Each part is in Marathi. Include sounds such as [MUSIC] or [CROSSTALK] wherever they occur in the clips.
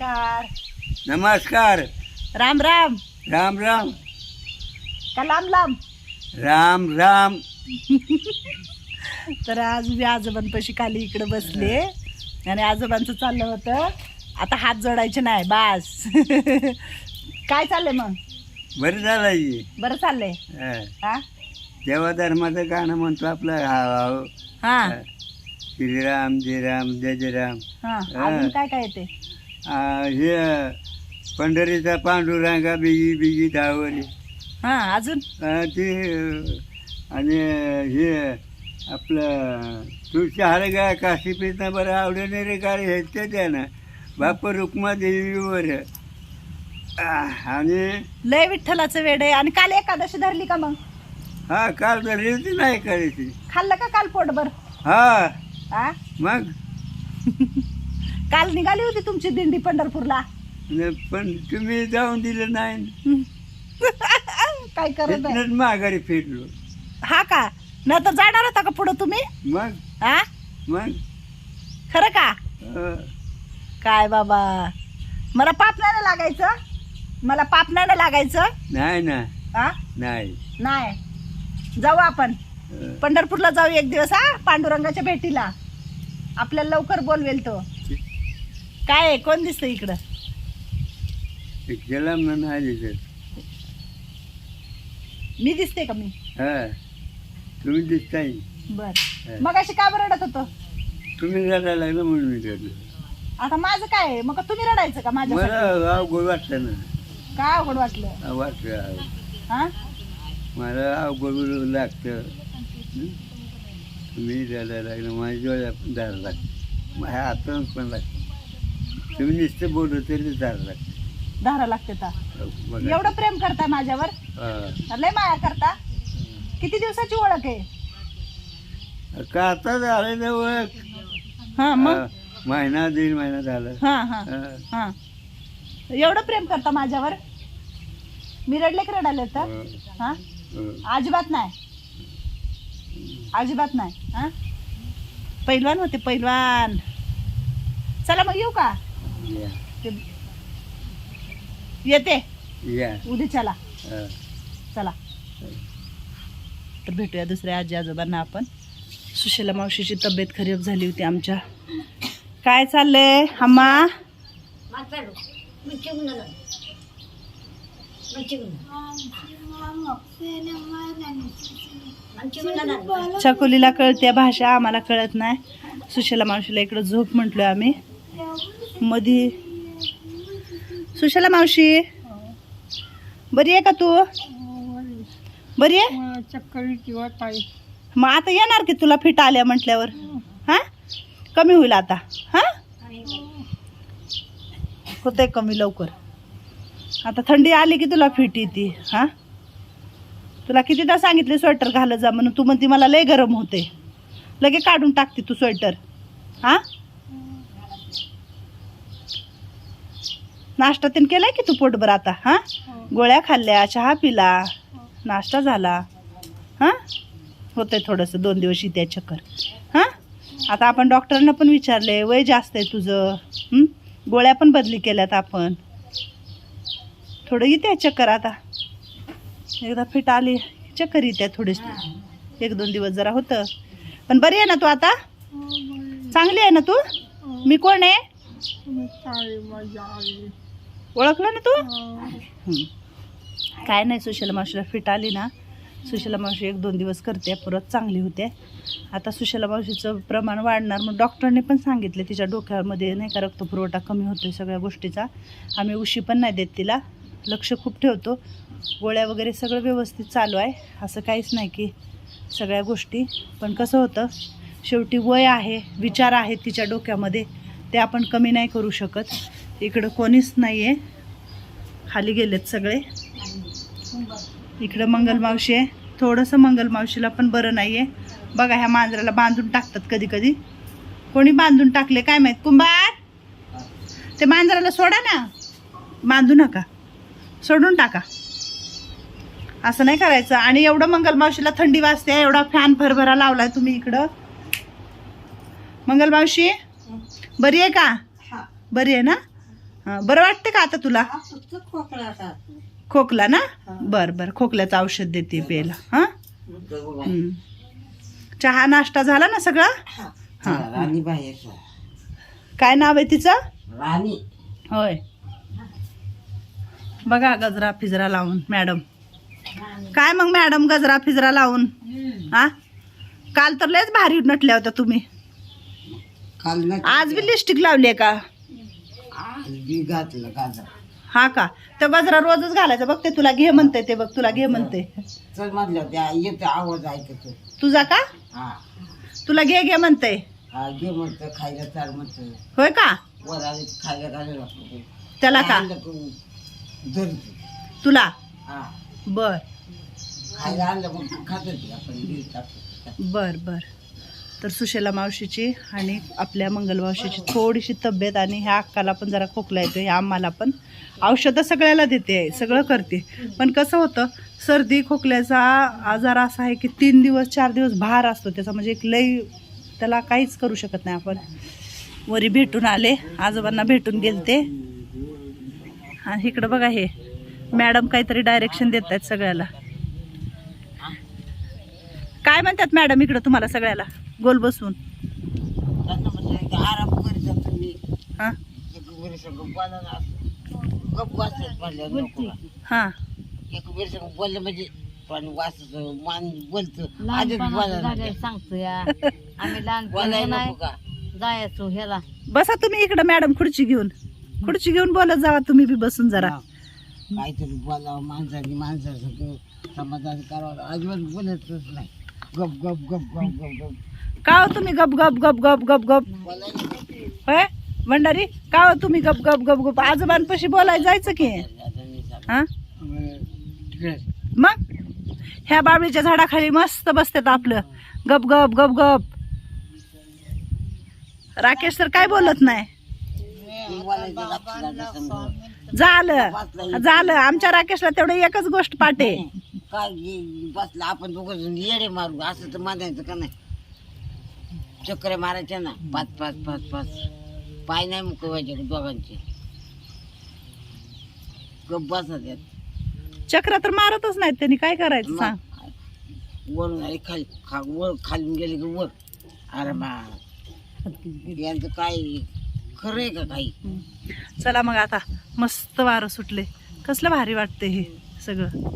नमस्कार. नमस्कार. राम राम. राम राम. का लांब लांब? राम राम. [LAUGHS] तर आज मी आजोबांपाशी खाली इकडे बसले. आणि आजोबांचं चाललं होतं. आता हात जोडायचे नाही बास. [LAUGHS] काय चाललंय मग? बरं झालं की. बरं चाललंय. हं. हा? देवा धर्माचं गाणं म्हणतो आपलं. हा हा हा. श्रीराम जय राम जय जय राम हा. अजून काय काय येते? हे पंढरीचा पांडुरंगा बिगी बिगी धावली. हा अजून? ते आणि हे आपलं तुळशी हार गा काशी पिता बरं आवडणे रे काय हे ते द्या ना बाप रुक्मा देवीवर आणि लय विठ्ठलाचं वेड आहे. आणि काल एकादशी धरली का मग? हा काल तर होती नाही करायची खाल्लं का काल पोटभर? हा. मग? [LAUGHS] काल निघाली होती तुमची दिंडी पंढरपूरला. न- पण तुम्ही जाऊन दिलं नाही. [LAUGHS] काय करत आहे? तिथनंच माघारी फिरलो. हा का? नाही तर जाणार होता का पुढं तुम्ही? मग? हा मग? खरं का? अ, काय बाबा? मला पाप नाही ना लागायचं? मला पाप नाही ना लागायचं? नाही ना. हा नाही. नाही. जाऊ आपण. अ, पंढरपूरला जाऊ एक दिवस हा? पांडुरंगाच्या भेटीला. आपल्याला लवकर बोलवेल तो. काय आहे? कोण दिसतं इकडं? गेला म्हणून आली तर मी दिसते का मी? हा. तुम्ही दिसताय. बर. मग अशी का बरं रडत होतो? तुम्ही रडायला लागलं म्हणून मी रडलो. आता माझं काय आहे? मग तुम्ही रडायचं का माझ्या मला अवघड वाटलं ना. काय अवघड वाटलं? अ, वाटलं. हा? मला अवघड लागतं. हं? तुम्ही रडायला लागलं. माझ्या डोळ्या पण दार लागतं माझ्या हातानं पण लागतं तुम्ही नुसतं बोलू तरी दार लागतं. धारा लागते ता बघा एवढं प्रेम करता माझ्यावर? हा. लय माया करता? किती दिवसाची ओळख आहे? का आता झालं ना ओळख? हा मग? हा, महिना दीड महिना झाला. हा हा. हा. हा. एवढं प्रेम करता माझ्यावर? मी रडले की रडाले तर? हा? हा. अजिबात नाही. अजिबात नाही. हा? पैलवान होते पैलवान. चला मग येऊ का? या ते- येते? या उद्या चला. हा. चला. तर भेटूया दुसऱ्या आजी आजोबांना आपण. सुशीला मावशीची तब्येत खराब झाली होती आमच्या. काय चाललंय हम्मा चकोलीला कळते भाषा आम्हाला कळत नाही. सुशीला मावशीला इकडं झोप म्हटलोय आम्ही. मधी. सुशाला मावशी. बरी आहे का तू? बरी आहे? चक्कर किंवा काही मग आता येणार की तुला फिट आल्या म्हटल्यावर? हा? कमी होईल आता. हा? आहे कमी लवकर. आता थंडी आली की तुला फिट येते. हा? तुला कितीदा सांगितले स्वेटर घालत जा म्हणून? तू म्हणते मला लय गरम होते लगे काढून टाकते तू स्वेटर. हा? नाश्ता तीन केलाय की तू पोटभर आता हा? गोळ्या खाल्ल्या चहा पिला नाश्ता झाला हां? होतंय थोडंसं दोन दिवस इथे चक्कर हां? आता आपण डॉक्टरांना पण विचारले वय जास्त आहे तुझं हं? गोळ्या पण बदली केल्यात आपण. थोडं येते चक्कर आता. एकदा फिट आली चक्कर येते थोडीशी. एक दोन दिवस जरा होतं. पण बरी आहे ना तू आता? चांगली आहे ना तू? मी कोण आहे? ओळखलं ना तू? हं. काय नाही सुशीला मावशीला फिट आली ना. सुशीला मावशी एक दोन दिवस करते परत चांगली होते. आता सुशीला मावशीचं प्रमाण वाढणार मग डॉक्टरने पण सांगितले तिच्या डोक्यामध्ये नाही का रक्तपुरवठा कमी होतोय सगळ्या गोष्टीचा. आम्ही उशी पण नाही देत तिला. लक्ष खूप ठेवतो. गोळ्या वगैरे सगळं व्यवस्थित चालू आहे. असं काहीच नाही की सगळ्या गोष्टी. पण कसं होतं शेवटी वय आहे विचार आहेत तिच्या डोक्यामध्ये. ते आपण कमी नाही करू शकत. इकडं कोणीच नाही आहे खाली गेलेत सगळे. इकडं मंगलमावशी आहे. थोडंसं मंगलमावशीला पण बरं नाही आहे बघा ह्या मांजराला बांधून टाकतात कधी कधी कोणी बांधून टाकले काय माहीत? कुंभार! ते मांजराला सोडा ना. बांधू नका. सोडून टाका. असं नाही करायचं. आणि एवढं मंगलमावशीला थंडी वाजते. एवढा फॅन भरभरा लावलाय तुम्ही इकडं. मंगलमावशी बरी आहे का? बरी आहे ना? बरं वाटतं का आता तुला? फक्त खोकला खोकला ना? बर बर. खोकल्याचं औषध देते प्यायला. हा. चहा नाश्ता झाला ना सगळा? हा. राणी बाहेर. काय नाव आहे तिचं? राणी. होय. बघा गजरा फिजरा लावून मॅडम. काय मग मॅडम गजरा फिजरा लावून? हा? काल तर लयच भारी नटल्या होत्या तुम्ही. आज बी लिपस्टिक लावली का? आज बी घातलं गाजर हा का? तो गजरा रोजच घालायचा. बघ ते तुला घे म्हणते ते बघ तुला घे म्हणते चल म्हटलं त्या येते आवाज ऐकतो. तुझा का? हा. तुला घे घे म्हणते हा घे म्हणतं खायला चाल म्हणतं होय का? खायला घालायला लागतं. त्याला का? आणलं धरते तुला? हा. बर. खायला आणलं मग खात आपण टाकतो. बर बर. तर सुशेला मावशीची आणि आपल्या मंगल मावशीची थोडीशी तब्येत आणि ह्या अक्काला पण जरा खोकला येतो ह्या आम्हाला पण. औषधं सगळ्याला देते आहे सगळं करते. पण कसं होतं सर्दी खोकल्याचा आजार असा आहे की तीन दिवस चार दिवस भार असतो त्याचा. म्हणजे एक लई त्याला काहीच करू शकत नाही आपण. वरी भेटून आले आजोबांना भेटून गेलते. आणि इकडं बघा हे मॅडम काहीतरी डायरेक्शन देत आहेत सगळ्याला. काय म्हणतात मॅडम इकडं तुम्हाला सगळ्याला? गोल बसून. की आराम करीत हां? गप वाचत हां. एक वेळी बोललं म्हणजे पण वाचत मान बोलतो. सांगतो या. आम्ही [LAUGHS] बोलायला नको का? जायचो ह्याला. बसा तुम्ही इकडं मॅडम खुर्ची घेऊन. खुर्ची घेऊन बोलत जावा तुम्ही बी बसून जरा. काहीतरी बोलावं माणसाने माणसाचं समाधान करावं. अजिबात बोलतच नाही. गप गप गप गप गप गप का हो तुम्ही गप गप गप गप गप गप होय भंडारी का हो तुम्ही गप गप गप गप आजोबांपाशी बोलायला जायचं की हा मग ह्या बाबळीच्या झाडाखाली मस्त बसतात आपलं गप गप गप गप राकेश तर काय बोलत नाही झालं झालं आमच्या राकेशला तेवढं एकच गोष्ट पाटे काय बसलं आपण दोघं येडे मारू असं तर मानायचं का नाही? चक्र मारायच्या ना पाच पाच पाच पाच. पाय नाही मुकवायचे दोघांचे. गप बसायच्यात चक्र तर मारतच नाहीत त्यांनी काय करायचं सांग? वरून आले खाली खा वर खालून गेले की वर अरे मा यांचं काय खरं आहे का काही? चला मग आता मस्त वारं सुटले. कसलं भारी वाटते हे सगळं.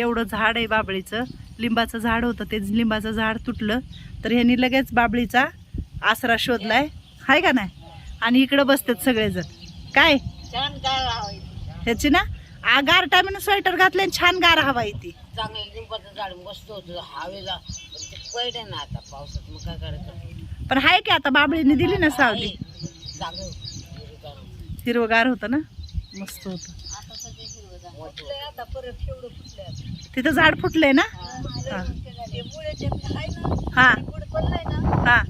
एवढं झाड आहे बाबळीचं. लिंबाचं झाड होतं ते लिंबाचं झाड तुटलं. तर ह्यांनी लगेच बाबळीचा आसरा शोधलाय. हाय का नाही? आणि इकडं बसतात सगळेजण. काय? ह्याची ना? गार टायमानं स्वेटर घातलं आणि छान गार हवा येते चांगलं लिंबाचं झाड मस्त होतं. हवेला पण ते पडे ना आता पावसात. मग काय करायचं? पण हाय की आता बाबळीने दिली ना सावली. हिरवगार होतं ना? मस्त होतं. तिथं झाड फुटलंय ना? हा. हा. हा.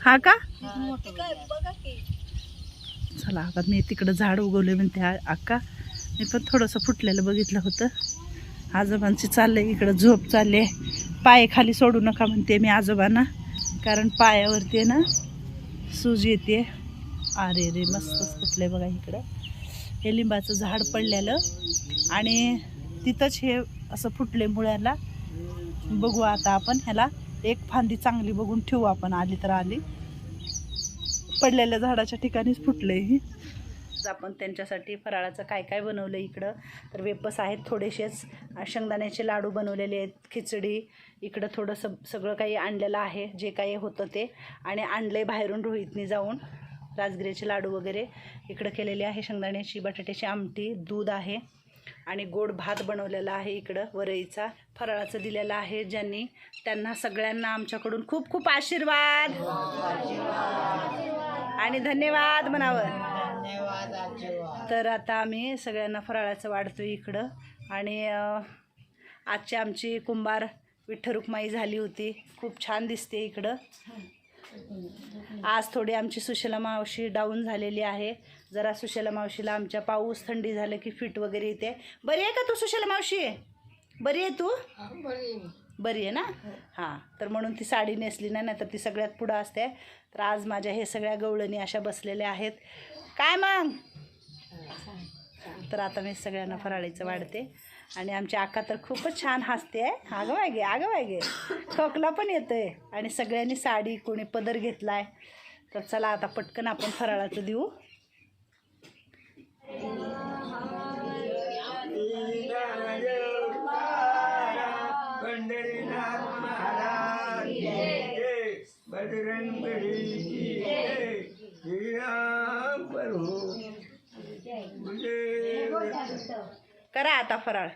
हा. का? चला आता मी तिकडं झाड उगवले म्हणते आ- अक्का. मी पण थोडंसं फुटलेलं बघितलं होतं. आजोबांची चाललंय इकडं झोप चालले पाय खाली सोडू नका म्हणते मी आजोबांना. कारण पायावरती आहे ना सूज येते. अरे रे मस्तच फुटलंय बघा इकडं. हे लिंबाचं झाड पडलेलं. आणि तिथंच हे असं फुटले मुळ्याला. बघू आता आपण ह्याला. एक फांदी चांगली बघून ठेवू आपण. आली तर आली. पडलेल्या झाडाच्या ठिकाणीच फुटले ही. आपण त्यांच्यासाठी फराळाचं काय काय बनवलं इकडं. तर वेपस आहेत थोडेसेच. शेंगदाण्याचे लाडू बनवलेले आहेत. खिचडी. इकडं थोडंसं सगळं काही आणलेलं आहे. जे काही होतं ते. आणि आणले बाहेरून रोहितनी जाऊन. राजगिऱ्याचे लाडू वगैरे इकडं केलेले आहे. शेंगदाण्याची बटाट्याची आमटी दूध आहे. आणि गोड भात बनवलेला आहे इकडं वरईचा. फराळाचं दिलेला आहे ज्यांनी. त्यांना सगळ्यांना आमच्याकडून खूप खूप आशीर्वाद. आणि धन्यवाद म्हणावं. तर आता आम्ही सगळ्यांना फराळाचं वाढतोय इकडं. आणि आजची आमची कुंभार विठ्ठल रुक्माई झाली होती. खूप छान दिसते इकडं. आज थोडी आमची सुशला मावशी डाऊन झालेली आहे. जरा सुशला मावशीला आमच्या पाऊस थंडी झालं की फिट वगैरे येते. बरी आहे का तू सुशला मावशी? बरी आहे तू? बरी आहे ना? हां तर म्हणून ती साडी नेसली नाही तर ती सगळ्यात पुढं असते. तर आज माझ्या हे सगळ्या गवळणी अशा बसलेल्या आहेत. काय मग? तर आता मी सगळ्यांना फराळीचं वाढते. आणि आमची आका तर खूपच छान हसते आहे. अगं वागे अगं वागे खोकला पण येतोय. आणि सगळ्यांनी साडी कोणी पदर घेतलाय. तर चला आता पटकन आपण फराळाचं देऊ. गुरुदेव करा आता फराळ